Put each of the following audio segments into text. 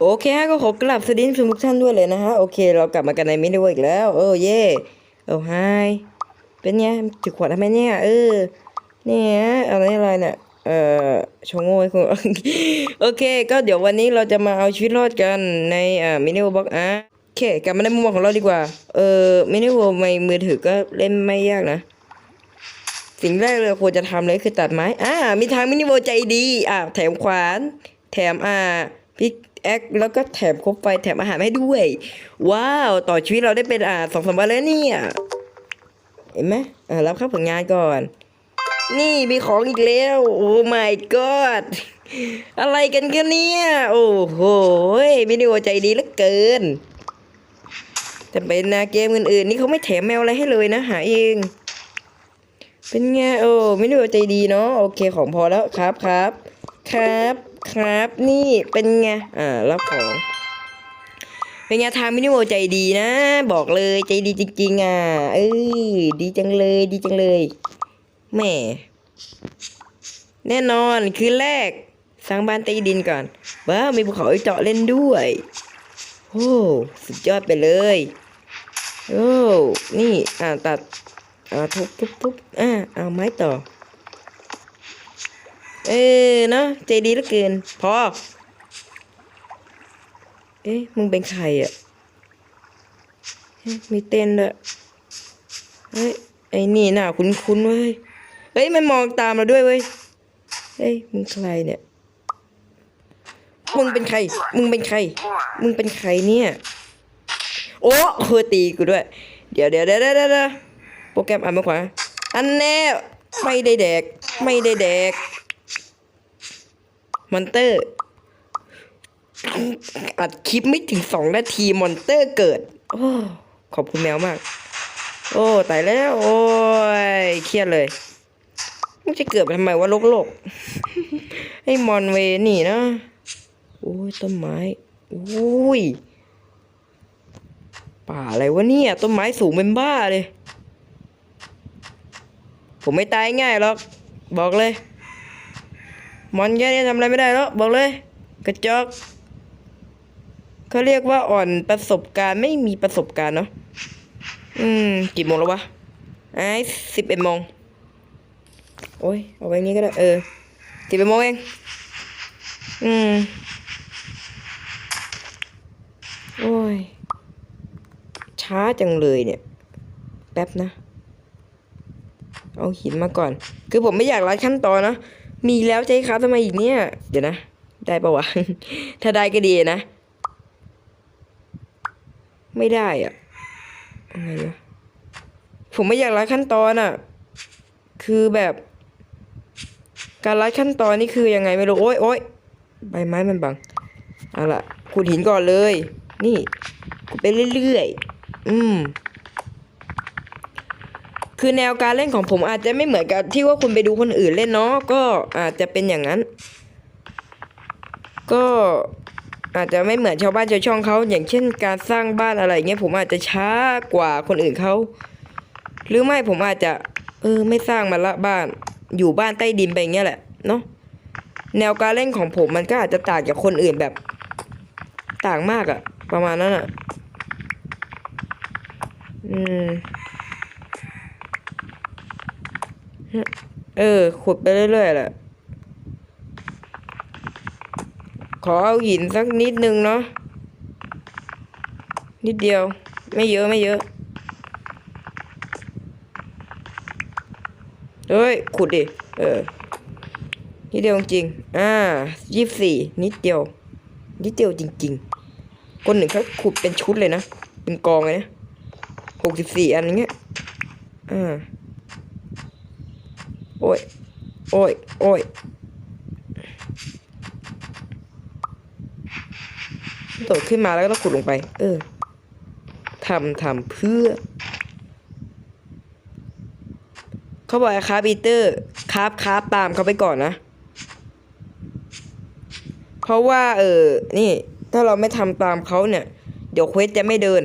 โอเคฮะก็ขอกลับสวัสดีทุกท่านด้วยเลยนะฮะ โอเค เรากลับมากันในมินิเวิร์อีกแล้ว เออเย่เออไฮเป็นไงจุดขวดทำไมเนี่ย เออ เนี่ยอะไรอะไรเนี่ย เอ่อชงโง่ให้คุณโอเค ก็เดี๋ยววันนี้เราจะมาเอาชีวิตรอดกันในอ่ามินิเวิร์บ็อกอะโอเค กลับมาในมุมมองของเราดีกว่า เออมินิเวิร์ในมือถือก็เล่นไม่ยากนะสิ่งแรกเลยควรจะทำเลยคือตัดไม้ อ่า มีทางมินิโวใจดี อ่า แถมขวาน แถมอ่าพิก แอคแล้วก็แถมครบไฟแถมอาหารให้ด้วย ว้าว ต่อชีวิตเราได้เป็นอ่าสองสามวันแล้วเนี่ยเห็นไหมอ่ารับเข้าผลงานก่อน นี่มีของอีกแล้ว โอ้ my god อะไรกันกันเนี่ย โอ้โหมินิโวใจดีเหลือเกินจะเป็นนะเกมอื่นๆ นี่เขาไม่แถมแมวอะไรให้เลยนะ หาเอง เป็นไงโอ้ไม่ด้ว่าใจดีเนาะโอเคของพอแล้วครับครับ ครับ ครับ นี่เป็นไง อ่ารับของ เป็นไงทางมินิโวใจดีนะ บอกเลยใจดีจริงๆอะ เอ้ยดีจังเลยดีจังเลยแหม่แน่นอนคืนแรกสร้างบ้านใต้ดินก่อน ว้าวมีภูเขาเจาะเล่นด้วยโอ้สุดยอดไปเลยโอ้นี่อ่าตัดอ่าทุบทุบทุบอ่าเอาไม้ต่อ เออเนาะใจดีเหลือเกินพอ เอ๊ะมึงเป็นใครอะเอ๊ะมีเต้นด้วยเฮ้ยไอ้นี่หน้าคุ้นๆเว้ยเฮ้ยมันมองตามเราด้วยเว้ยเฮ้ยมึงใครเนี่ยมึงเป็นใคร มึงเป็นใคร มึงเป็นใครเนี่ย โอ้เฮอตีกูด้วยเดี๋ยวเดี๋ยวเดี๋ยวเดี๋ยวเดี๋ยวโปรแกรมอ่านมาขวา อันแน่ ไม่ได้แดก ไม่ได้แดก อนเตอร์ อัดคลิปไม่ถึงสองนาทีมอนเตอร์เกิด โอ้ ขอบคุณแมวมาก โอ้ตายแล้ว โอ้ยเครียดเลยมันจะเกิดทำไมวะโลกโลกให้มอนเวนี่นะโอ้ยต้นไม้โอ้ยป่าอะไรวะเนี่ยต้นไม้สูงเป็นบ้าเลย ผมไม่ตายง่ายหรอก บอกเลย มอนแค่นี้ทำอะไรไม่ได้แล้วบอกเลย กระจอกเขาเรียกว่าอ่อนประสบการณ์ไม่มีประสบการณ์เนาะอืม กี่โมงแล้ววะไอ้สิบเอ็ดโมงโอ้ยเอาไว้นี้ก็ได้ เออสิบเอ็ดโมงเอง อืม โอ้ย ช้าจังเลยเนี่ย แป๊บนะ เอาหินมาก่อน คือผมไม่อยากรัดขั้นตอนนะ มีแล้วใช้ครับทำไมอีกเนี่ย เดี๋ยวนะ ได้ปะวะ ถ้าได้ก็ดีนะ ไม่ได้อะอะไรวะผมไม่อยากรัดขั้นตอนอะคือแบบ การรัดขั้นตอนนี่คือยังไงไม่รู้ โอ๊ยโอ๊ยใบไม้มันบังเอาละขุดหินก่อนเลย นี่ขุดไปเรื่อยๆ อืม คือแนวการเล่นของผมอาจจะไม่เหมือนกับที่ว่าคุณไปดูคนอื่นเล่นเนาะก็อาจจะเป็นอย่างนั้น ก็อาจจะไม่เหมือนชาวบ้านชาวช่องเขาอย่างเช่นการสร้างบ้านอะไรเงี้ยผมอาจจะช้ากว่าคนอื่นเขาหรือไม่ผมอาจจะ เออ ไม่สร้างมาละบ้าน อยู่บ้านใต้ดินไปเงี้ยแหละเนาะแนวการเล่นของผมมันก็อาจจะต่างจากคนอื่นแบบ ต่างมากอะประมาณนั้นอะอืม เออ ขุดไปเรื่อยๆแหละ ขอเอาหินสักนิดนึงเนาะ นิดเดียว ไม่เยอะไม่เยอะ เฮ้ย ขุดดิ เออ นิดเดียวจริง อ่ายี่สิบสี่ นิดเดียว นิดเดียวจริง ๆ คนหนึ่งเขาขุดเป็นชุดเลยนะ เป็นกองเลยนะหกสิบสี่อันเงี้ย อ่า อ้ย โอ้ย โอ้ย โดดขึ้นมาแล้วก็ต้องขุดลงไป เออทำทำเพื่อ เขาบอกคาบีเตอร์คาบคาบตามเขาไปก่อนนะ เพราะว่า เออ นี่ ถ้าเราไม่ทำตามเขาเนี่ย เดี๋ยวเควสจะไม่เดิน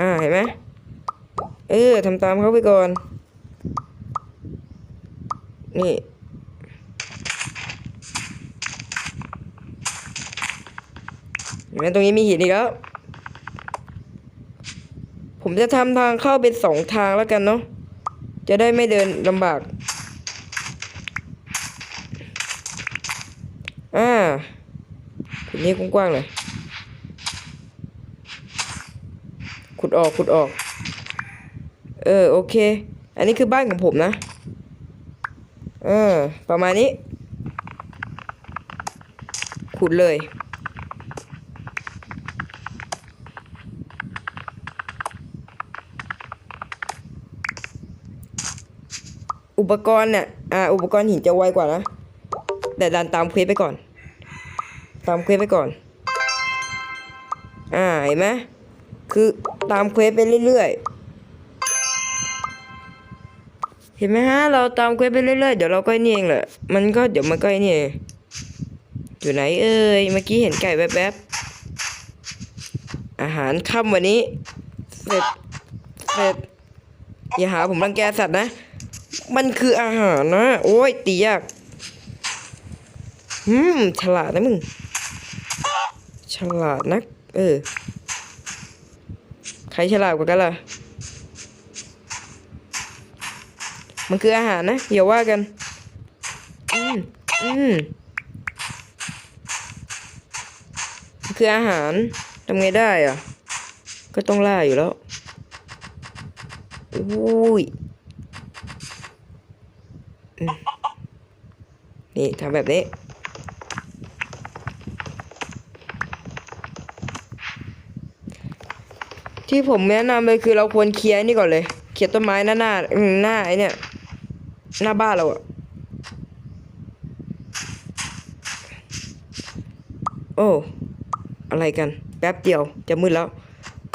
อ่าเห็นไหมเออทำตามเขาไปก่อน นี่ เห็นไหมตรงนี้มีหินอีกแล้ว ผมจะทำทางเข้าเป็นสองทางแล้วกันเนาะ จะได้ไม่เดินลำบาก อ่าทีนี้กว้างๆเลย ขุดออกขุดออก เออโอเค อันนี้คือบ้านของผมนะ เออ ประมาณนี้ ขุดเลยอุปกรณ์เนี่ย อ่า อุปกรณ์หินจะไวกว่านะ แต่ดันตามเควสไปก่อน ตามเควสไปก่อน อ่า เห็นไหม คือตามเควสไปเรื่อยๆ เห็นไหมฮะ เราตามเควสไปเรื่อยๆ เดี๋ยวเราก็ไอ้นี่เองแหละ มันก็เดี๋ยวมันก็ไอ้นี่อยู่ไหนเอ่ย เมื่อกี้เห็นไก่แวบๆ อาหารค่ำวันนี้ เสร็จ เสร็จ อย่าหาผมรังแกสัตว์นะ มันคืออาหารนะ โอ้ย ตียากอืม ฉลาดนะมึง ฉลาดนัก เออ รฉลาดกว่ากันล่ะ มันคืออาหารนะอย่าว่ากัน อืม อืมมันคืออาหารทำไงได้อะ ก็ต้องล่าอยู่แล้วอุ้ยอืมนี่ทำแบบนี้ ที่ผมแนะนำเลยคือเราควรเคลียร์นี่ก่อนเลย เคลียร์ต้นไม้หน้าหน้าหน้าไอเนี่ย หน้าบ้านเราอะโอ้อะไรกัน แป๊บเดียวจะมืดแล้ว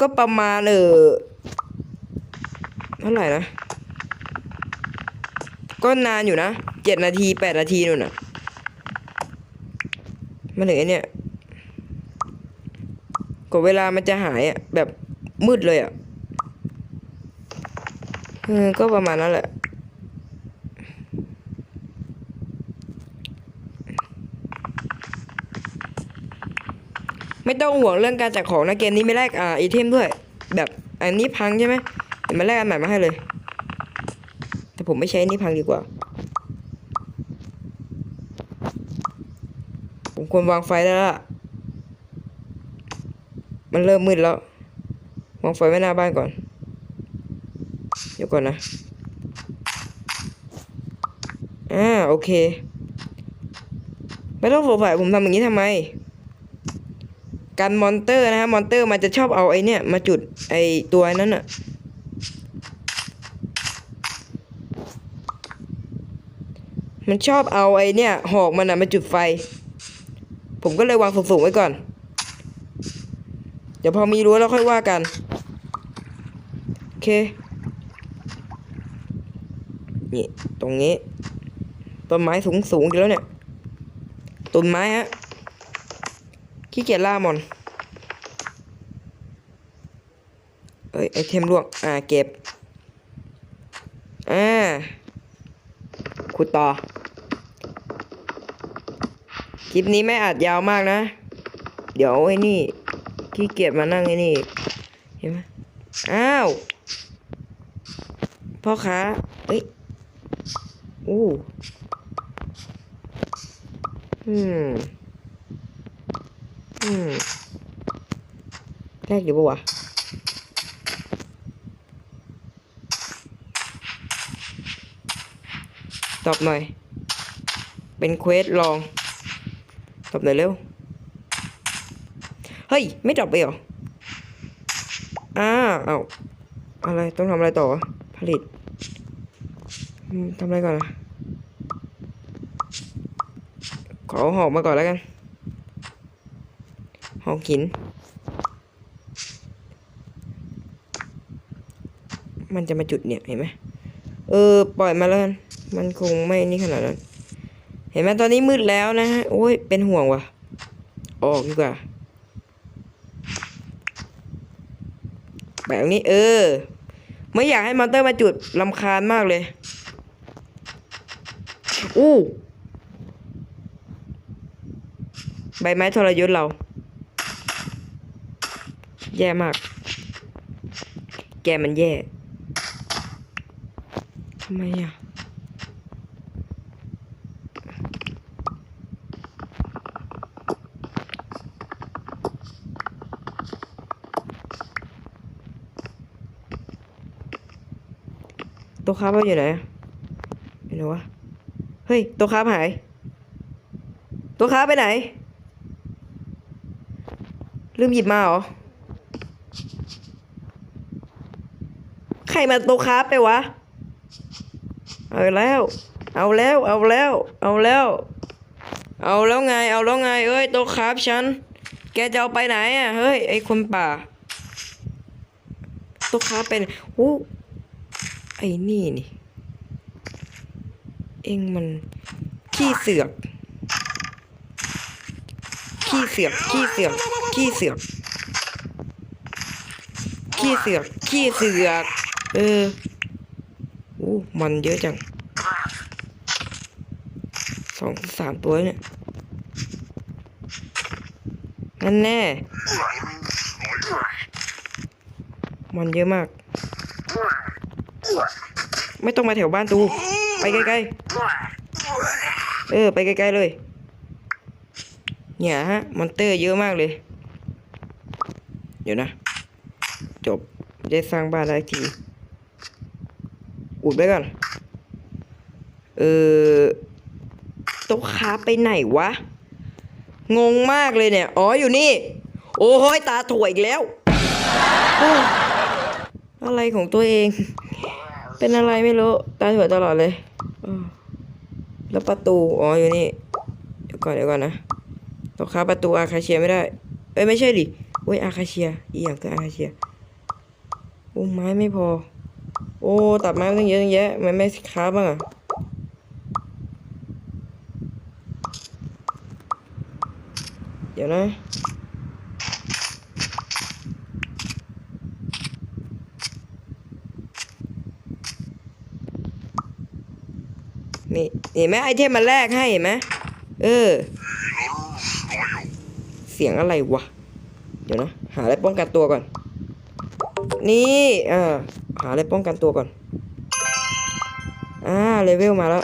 ก็ประมาณเออเท่าไหร่นะ ก็นานอยู่นะเจ็ดนาทีแปดนาทีนู่นน่ะมาถึงไอเนี่ยกว่าเวลามันจะหายอะแบบ มืดเลยอะก็ประมาณนั้นแหละ ไม่ต้องห่วงเรื่องการจัดของนะเกมนี้ไม่แลกอ่าไอเทมด้วย แบบอันนี้พังใช่ไหมเดี๋ยวมาแลกอันใหม่มาให้เลย แต่ผมไม่ใช้อันนี้พังดีกว่า ผมควรวางไฟแล้วล่ะ มันเริ่มมืดแล้ว วางไฟไว้หน้าบ้านก่อน เดี๋ยวก่อนนะ อ่าโอเค ไม่ต้องสงสัยผมทำอย่างนี้ทำไม กันมอนเตอร์นะฮะ มอนเตอร์มันจะชอบเอาไอ้เนี่ย มาจุดไอ้ตัวนั้นอะมันชอบเอาไอ้เนี่ยหอกมันอะมาจุดไฟ ผมก็เลยวางสูงๆไว้ก่อน เดี๋ยวพอมีรั้วแล้วค่อยว่ากัน เค นี่ตรงนี้ ต้นไม้สูงสูงๆอีกแล้วเนี่ย ต้นไม้ฮะ ขี้เกียจล่ามอน เอ้ยไอเทมร่วง อ่า เก็บ อ่า ขุดต่อ คลิปนี้ไม่อาจยาวมากนะ เดี๋ยวไอ้นี่ขี้เกียจมานั่งไอ้นี่ เห็นไหมอ้าว พ่อค้าเอ้ยอู้อืม อืมแรกอยู่ปะวะตอบหน่อย เป็นเควสลอง ตอบหน่อยเร็ว เฮ้ย ไม่ตอบไปหรอ อ้าเอาอะไร ต้องทำอะไรต่อ ผลิต ทำอะไรก่อนนะขอหอกมาก่อนแล้วกัน หอกหิน มันจะมาจุดเนี่ยเห็นไหมเออ ปล่อยมาแล้วกัน มันคงไม่นี่ขนาดนั้น เห็นไหมตอนนี้มืดแล้วนะฮะ โอ้ย เป็นห่วงว่ะ ออกดีกว่าแบบนี้เออ ไม่อยากให้มอนเตอร์มาจุดลำคาญมากเลย อู้ใบไม้ทรยศเรา แย่มาก แกมันแย่ทำไมอะตัวค้ามันอยู่ไหนอะอยู่ไหนวะ เฮ้ย ตัวค้าหาย ตัวค้าไปไหน ลืมหยิบมาเหรอ ใครมาตัวค้าไปวะ เอาแล้ว เอาแล้ว เอาแล้ว เอาแล้ว เอาแล้วไง เอาแล้วไง เอ้ย ตัวค้าฉัน แกจะเอาไปไหนอะ เฮ้ย ไอ้คนป่า ตัวค้าเป็นอู้ไอ้นี่นี่ เอ็งมันขี้เสือก ขี้เสือก ขี้เสือก ขี้เสือก ขี้เสือก ขี้เสือก เออโอ้มันเยอะจัง สองสามตัวเนี่ยนั่นแน่ มันเยอะมาก ไม่ต้องมาแถวบ้านตู ไปไกลๆ เออ ไปไกลๆเลย เนี่ยฮะ มอนเตอร์เยอะมากเลย เดี๋ยวนะ จบ ได้สร้างบ้านได้ที อุดไว้ก่อน เออโต๊ะค้าไปไหนวะ งงมากเลยเนี่ย อ๋อ อยู่นี่ โอ้ยตาถ่วยอีกแล้ว อะไรของตัวเอง เป็นอะไรไม่รู้ ตาถ่วยตลอดเลย แล้วประตู อ๋อ อยู่นี่ เดี๋ยวก่อน เดี๋ยวก่อนนะตกค้าประตูอาคาเชียไม่ได้ เอ้ย ไม่ใช่ดิโอ้ยอาคาเชีย อีอย่างคืออาคาเชีย โอ้ไม้ไม่พอ โอ้ ตัดไม้ตั้งเยอะตั้งแยะทำไมันไม่ค้าบ้างอะเดี๋ยวนะ นี่เห็นไหมไอเทมมันแลกให้เห็นไหมเออ เสียงอะไรวะ เดี๋ยวนะ หาอะไรป้องกันตัวก่อน นี่อ่าหาอะไรป้องกันตัวก่อน อ่าเลเวลมาแล้ว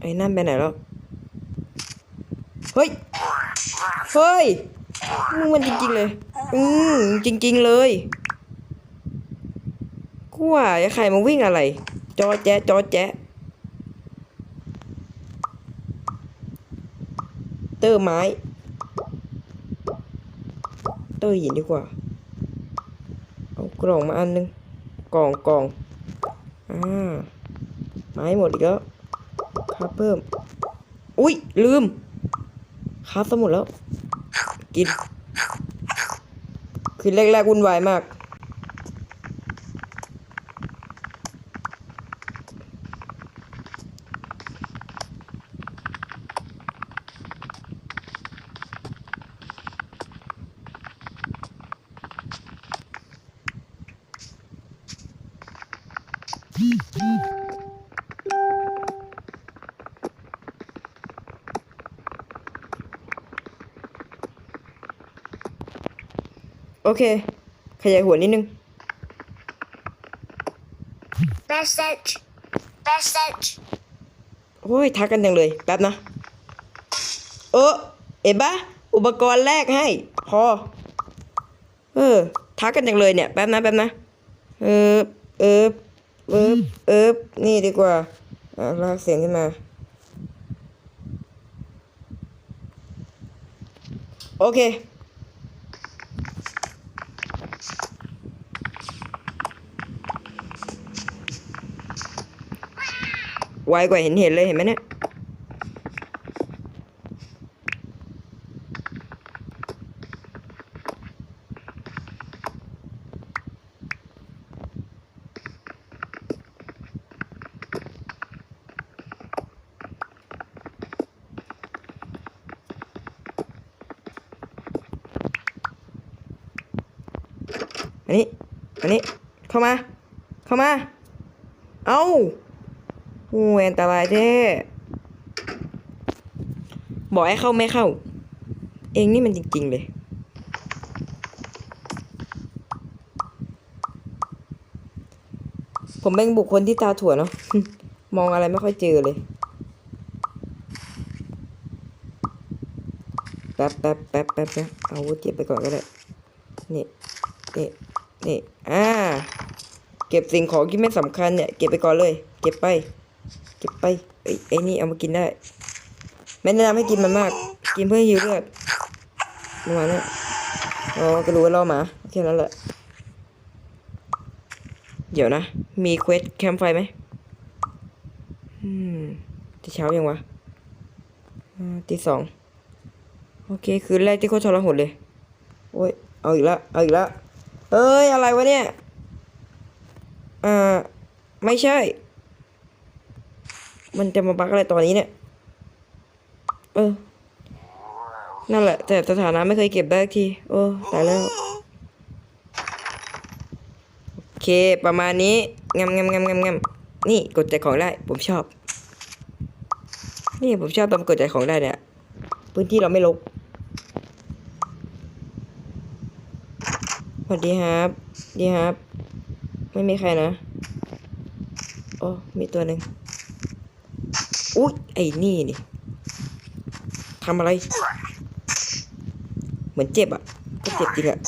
ไอ้นั่นไปไหนแล้ว เฮ้ย เฮ้ย มึงมันจริงๆเลย อืมจริง ๆ เลย กูว่าใครมาวิ่งอะไร จอแจ๊จอแจ๊เตอร์ไม้ เตอร์หินดีกว่า เอากล่องมาอันนึง กล่องกล่องอ่าไม้หมดอีกแล้วครับเพิ่ม อุ๊ยลืมครับสมุดแล้ว กิน คือแรกๆวุ่นวายมาก โอเค ขยายหัวนิดนึง Message. Message. โอ้ยทักกันจังเลย แป๊บนะ เออเอ็นปะอุปกรณ์แรกให้ พอ เออ ทักกันจังเลยเนี่ย แป๊บนะ แป๊บนะ เออ เออ เออ เออ นี่ดีกว่าอะลากเสียงขึ้นมา โอเค ไวกว่าเห็นเห็นเลยเห็นไหมเนี่ยอันนี้ อันนี้ เข้ามา เข้ามา เอาโอ้ยอันตรายแท้บอกให้เข้าไม่เข้า เองนี่มันจริง ๆ เลย ผมเป็นบุคคลที่ตาถั่วเนาะมองอะไรไม่ค่อยเจอเลยแป๊บแป๊บแป๊บแป๊บแป๊บเอาวุธเก็บไปก่อนก็ได้ นี่นี่นี่อ่า เก็บสิ่งของที่ไม่สำคัญเนี่ย เก็บไปก่อนเลย เก็บไป ก็บไปเอ้ไอ้นี่เอามากินได้ ไม่แนะนำให้กินมันมาก กินเพื่อหิวเลือดประมาณนี้อ๋อก็รู้ว่าล่อหมาแค่นั้นแหละ เดี๋ยวนะ มีเควสแคมป์ไฟไหมอืมที่เช้ายังวะอ่าตีสองโอเค คืนแรกที่โคตรทรหดเลย โอ้ย เอาอีกแล้วเอาอีกแล้วเอ้ย อะไรวะเนี่ย อ่า ไม่ใช่ มันจะมาบักอะไรตอนนี้เนี่ย เออ นั่นแหละ แต่สถานะไม่เคยเก็บได้ที โอ้ ตายแล้ว โอเค ประมาณนี้งำงำงำงำงำนี่กดใจของได้ ผมชอบ นี่ผมชอบตอนกดใจของได้เนี่ย พื้นที่เราไม่ลกสวัสดีครับ ดีครับ ไม่มีใครนะ โอ้ มีตัวหนึ่ง อุ๊ยไอ้นี่นี่ทำอะไร เหมือนเจ็บอะ ก็เจ็บจริงอะ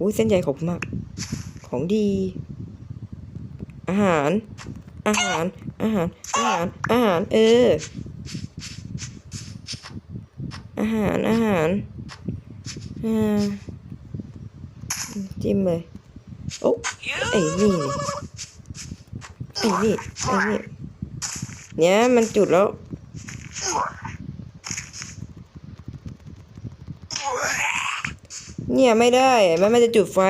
อุ้ยเส้นใยขอบคุณมาก ของดี อาหาร อาหาร อาหาร อาหาร อาหาร เออ อาหาร อาหาร อ่า จิ้มเลย โอ้ไอ้นี่นี่ไอ้นี่ ไอ้นี่ เนี่ยมันจุดแล้วเนี่ยไม่ได้มันไม่จะจุดไฟ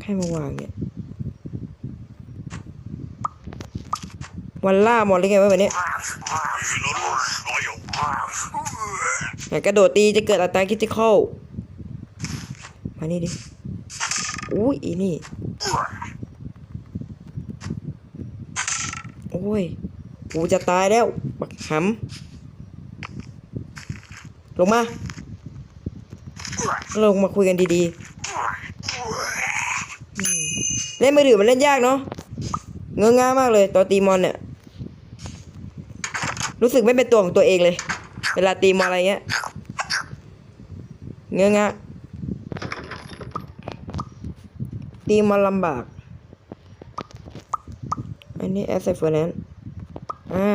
ใครมาวางเนี่ยวันล่าหมดเลยไงวะแบบนี้ไหนกระโดดตีจะเกิดอัตราคิติคอลมานี่ดิอุ้ยอีนี่ โอ้ย กูจะตายแล้ว บักหำลงมา ลงมาคุยกันดีๆ เล่นมือถือมันเล่นยากเนาะ เงื้อง่ามากเลยตอนตีมอนเนี่ย รู้สึกไม่เป็นตัวของตัวเองเลย เวลาตีมอนอะไรเงี้ย เงื้อง่าตีมอนลำบาก อันนี้แอสไซเฟอร์แนนอ่าเอา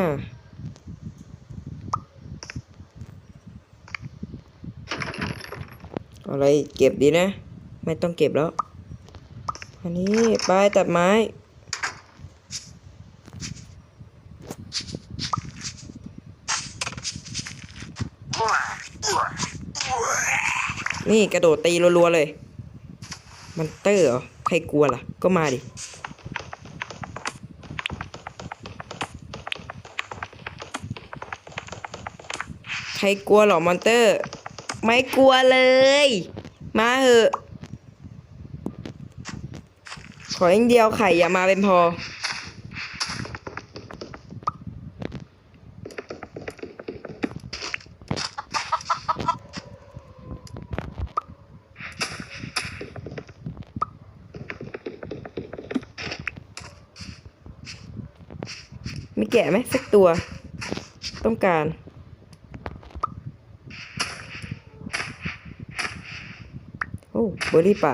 อะไรเก็บดีนะ ไม่ต้องเก็บแล้ว อันนี้ไปตัดไม้นี่กระโดดตีรัวๆเลย มันเตอร์เหรอ ใครกลัวล่ะ ก็มาดิ รกลัวหรอมอนเตอร์ ไม่กลัวเลย มาเหอะ ขออย่างเดียวไข่อย่ามาเป็นพอ ไมีแกะไหมสักตัว ต้องการ อ้เบอร์รี่ป่า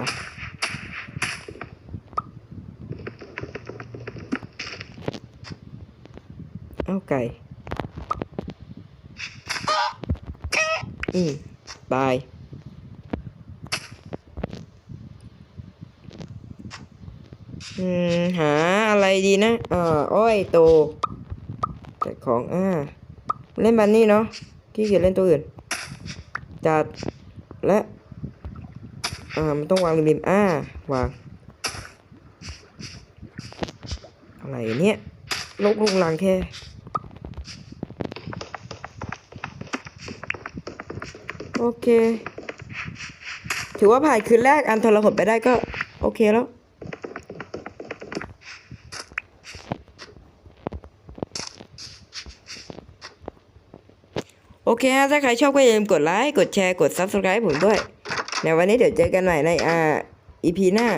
เอาไก่ อืมตาย อืม หาอะไรดีนะ เอ่อ อ้อยโตจัดของ อ่า เล่นบันนี่เนาะขี้เกียจเล่นตัวอื่น จัด และ อ่า มันต้องวางริมอ่าวาง อะไรเนี่ยลกลงลังแค่โอเค ถือว่าผ่านคืนแรกอันทรหดไปได้ก็ โอเคแล้ว โอเคฮะถ้าใครชอบก็อย่าลืมกดไลค์ กดแชร์ กด Subscribe ผมด้วย ในวันนี้เดี๋ยวเจอกันใหม่ในอ่า EP หน้า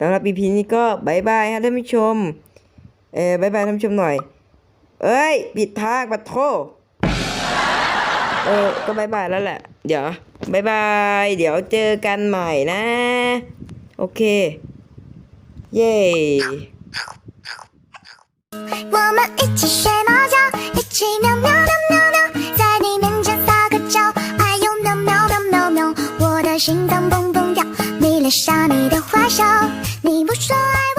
สำหรับ EP นี้ก็บายบายฮะท่านผู้ชม เออบายบายท่านผู้ชมหน่อย เอ้ย ปิดทางปัดโทเออ ก็บายบายแล้วแหละ เดี๋ยวบายบาย เดี๋ยวเจอกันใหม่นะ โอเค เย้ 我们一起睡猫觉，一起喵喵 心脏砰砰跳迷恋上你的坏笑你不说爱